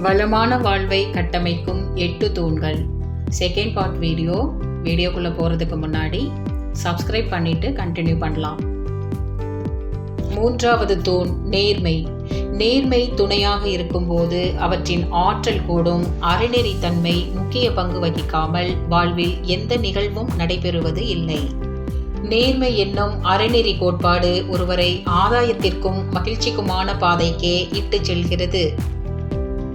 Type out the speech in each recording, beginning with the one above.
வளமான வாழ்வை கட்டமைக்கும் எட்டு தூண்கள். செகண்ட் பார்ட் வீடியோ வீடியோக்குள்ளே போகிறதுக்கு முன்னாடி சப்ஸ்கிரைப் பண்ணிட்டு கண்டினியூ பண்ணலாம். மூன்றாவது தூண் நேர்மை. நேர்மை துணையாக இருக்கும்போது அவற்றின் ஆற்றல் கூடும் அறநெறித்தன்மை முக்கிய பங்கு வகிக்காமல் வாழ்வில் எந்த நிகழ்வும் நடைபெறுவது இல்லை. நேர்மை என்னும் அறநெறி கோட்பாடு ஒருவரை ஆதாயத்திற்கும் மகிழ்ச்சிக்குமான பாதைக்கே இட்டுச் செல்கிறது.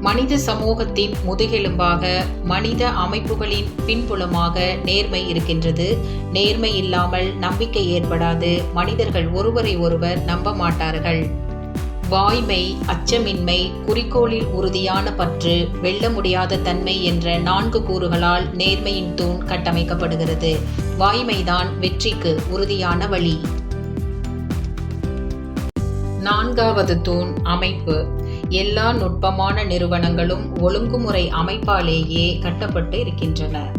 மனித சமூகத்தின் முதுகெலும்பாக மனித அமைப்புகளின் பின்புலமாக நேர்மை இருக்கின்றது. நேர்மை இல்லாமல் நம்பிக்கை ஏற்படாது. மனிதர்கள் ஒருவரை ஒருவர் நம்ப மாட்டார்கள். வாய்மை அச்சமின்மை குறிக்கோளில் உறுதியான பற்று வெல்ல முடியாத தன்மை என்ற நான்கு கூறுகளால் நேர்மையின் தூண் கட்டமைக்கப்படுகிறது. வாய்மைதான் வெற்றிக்கு உறுதியான வழி. நான்காவது தூண் அமைப்பு. எல்லா நுட்பமான நிறுவனங்களும் ஒழுங்குமுறை அமைப்பாலேயே கட்டப்பட்டு இருக்கின்றன.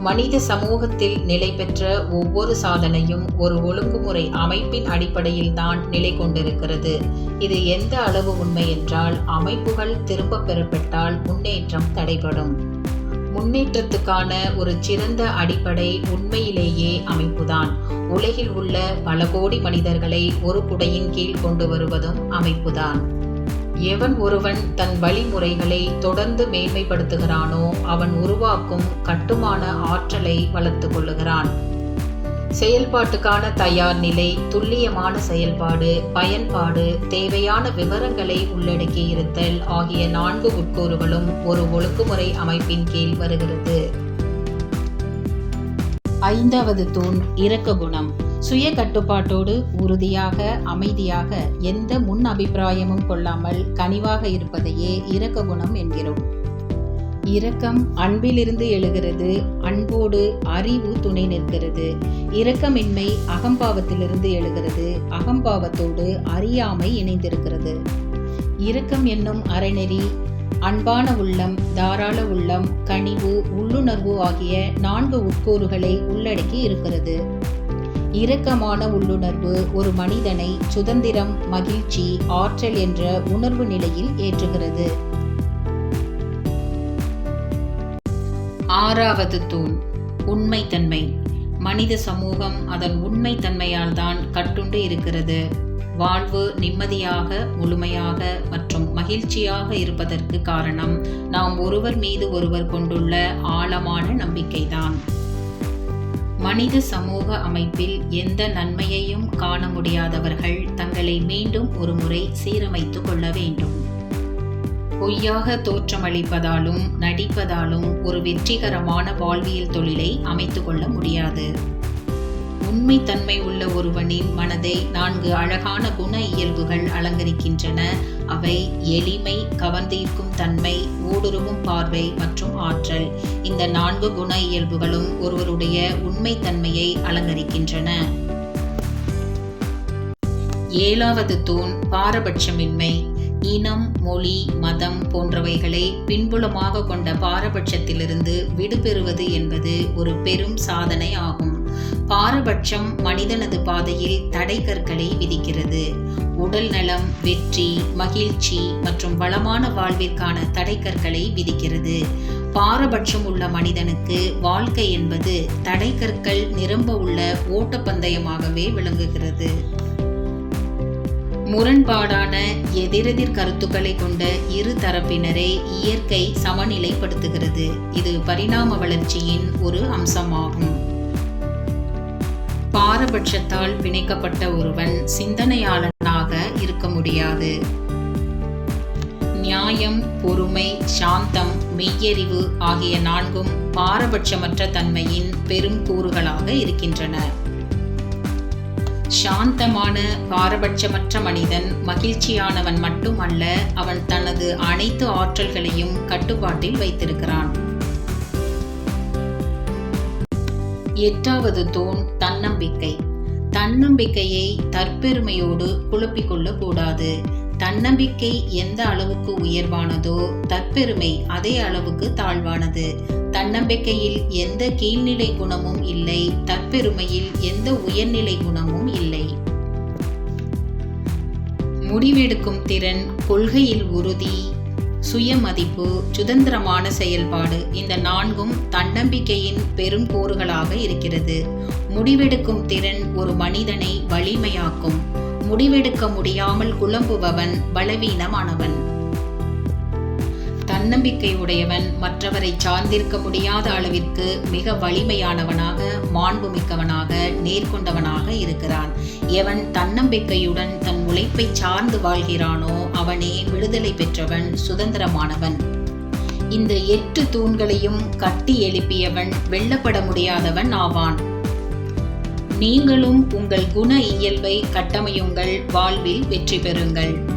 மனித சமூகத்தில் நிலை பெற்ற ஒவ்வொரு சாதனையும் ஒரு ஒழுங்குமுறை அமைப்பின் அடிப்படையில் தான் நிலை கொண்டிருக்கிறது. இது எந்த அளவு உண்மை என்றால் அமைப்புகள் திரும்ப பெறப்பட்டால் முன்னேற்றம் தடைபடும். முன்னேற்றத்துக்கான ஒரு சிறந்த அடிப்படை உண்மையிலேயே அமைப்புதான். உலகில் உள்ள பல கோடி மனிதர்களை ஒரு குடையின் கீழ் கொண்டு வருவதும் அமைப்புதான். எவன் ஒருவன் தன் வழிமுறைகளை தொடர்ந்து மேன்மைப்படுத்துகிறானோ அவன் உருவாக்கும் கட்டுமான ஆற்றலை வளர்த்து கொள்ளுகிறான். செயல்பாட்டுக்கான தயார் நிலை துல்லியமான செயல்பாடு பயன்பாடு தேவையான விவரங்களை உள்ளடக்கி இருத்தல் ஆகிய நான்கு உட்கூறுகளும் ஒரு ஒழுங்குமுறை அமைப்பின் கீழ் வருகிறது. ஐந்தாவது தூண் இரக்க குணம். சுய கட்டுப்பாட்டோடு உறுதியாக அமைதியாக எந்த முன் அபிப்பிராயமும் கொள்ளாமல் கனிவாக இருப்பதையே இரக்க குணம் என்கிறோம். இரக்கம் அன்பிலிருந்து எழுகிறது அன்போடு அறிவு துணை நிற்கிறது. இரக்கமின்மை அகம்பாவத்திலிருந்து எழுகிறது அகம்பாவத்தோடு அறியாமை இணைந்திருக்கிறது. இரக்கம் என்னும் அறநெறி அன்பான உள்ளம் தாராள உள்ளம் கனிவு உள்ளுணர்வு ஆகிய நான்கு உட்கூறுகளை உள்ளடக்கி இருக்கிறது. இரக்கமான உள்ளுணர்வு ஒரு மனிதனை சுதந்திரம் மகிழ்ச்சி ஆற்றல் என்ற உணர்வு நிலையில் ஏற்றுகிறது. ஆறாவது தூண் உண்மைத்தன்மை. மனித சமூகம் அதன் உண்மைத்தன்மையால் தான் கட்டுண்டு இருக்கிறது. வாழ்வு நிம்மதியாக முழுமையாக மற்றும் மகிழ்ச்சியாக இருப்பதற்கு காரணம் நாம் ஒருவர் மீது ஒருவர் கொண்டுள்ள ஆழமான நம்பிக்கைதான். மனித சமூக அமைப்பில் எந்த நன்மையையும் காண முடியாதவர்கள் தங்களை மீண்டும் ஒரு முறை சீரமைத்து கொள்ள வேண்டும். பொய்யாக தோற்றமளிப்பதாலும் நடிப்பதாலும் ஒரு வெற்றிகரமான வாழ்வியல் தொழிலை அமைத்து கொள்ள முடியாது. உண்மைத்தன்மை உள்ள ஒருவனின் மனதை நான்கு அழகான குண இயல்புகள் அலங்கரிக்கின்றன. அவை எளிமை கவர்ந்திருக்கும் தன்மை ஊடுருவும் பார்வை மற்றும் ஆற்றல். இந்த நான்கு குண இயல்புகளும் ஒருவருடைய உண்மைத்தன்மையை அலங்கரிக்கின்றன. ஏழாவது தூண் பாரபட்சமின்மை. இனம் மொழி மதம் போன்றவைகளை பின்புலமாக கொண்ட பாரபட்சத்திலிருந்து விடுபெறுவது என்பது ஒரு பெரும் சாதனை ஆகும். பாரபட்சம் மனிதனது பாதையில் தடை கற்களை விதிக்கிறது. உடல் நலம் வெற்றி மகிழ்ச்சி மற்றும் வளமான வாழ்விற்கான தடை கற்களை விதிக்கிறது. பாரபட்சம் உள்ள மனிதனுக்கு வாழ்க்கை என்பது தடை கற்கள் நிரம்ப உள்ள ஓட்டப்பந்தயமாகவே விளங்குகிறது. முரண்பாடான எதிரெதிர் கருத்துக்களை கொண்ட இரு தரப்பினரை இயற்கை சமநிலைப்படுத்துகிறது. இது பரிணாம வளர்ச்சியின் ஒரு அம்சமாகும். பாரபட்சத்தால் பிணைக்கப்பட்ட ஒருவன் சிந்தனையாளனாக இருக்க முடியாது. நியாயம் பொறுமை சாந்தம் மெய்யறிவு ஆகிய நான்கும் பாரபட்சமற்ற தன்மையின் பெரும் கூறுகளாக இருக்கின்றன. சாந்தமான பாரபட்சமற்ற மனிதன் மகிழ்ச்சியானவன் மட்டுமல்ல அவன் தனது அனைத்து ஆற்றல்களையும் கட்டுப்பாட்டில் வைத்திருக்கிறான். எட்டாவது தூண் தன்னம்பிக்கை. தன்னம்பிக்கையை தற்பெருமையோடு குழப்பிக் கொள்ளக்கூடாது தன்னம்பிக்கை எந்த அளவுக்கு உயர்வானதோ தற்பெருமை அதே அளவுக்கு தாழ்வானது. தன்னம்பிக்கையில் எந்த கீழ்நிலை குணமும் இல்லை தற்பெருமையில் எந்த உயர்நிலை குணமும் இல்லை. முடிவெடுக்கும் திறன் கொள்கையில் உறுதி சுயமதிப்பு சுதந்திரமான செயல்பாடு இந்த நான்கும் தன்னம்பிக்கையின் பெரும் கூறுகளாக இருக்கிறது. முடிவெடுக்கும் திறன் ஒரு மனிதனை வலிமையாக்கும். முடிவெடுக்க முடியாமல் குழம்புபவன் பலவீனமானவன். தன்னம்பிக்கை உடையவன் மற்றவரை சார்ந்திருக்க முடியாத அளவிற்கு மிக வலிமையானவனாக மாண்புமிக்கவனாக நேர்கொண்டவனாக இருக்கிறான். எவன் தன்னம்பிக்கையுடன் தன் உழைப்பை சார்ந்து வாழ்கிறானோ அவனே விடுதலை பெற்றவன் சுதந்திரமானவன். இந்த எட்டு தூண்களையும் கட்டி எழுப்பியவன் வெல்லப்பட முடியாதவன் ஆவான். நீங்களும் உங்கள் குண இயல்பை கட்டமையுங்கள் வாழ்வில் வெற்றி பெறுங்கள்.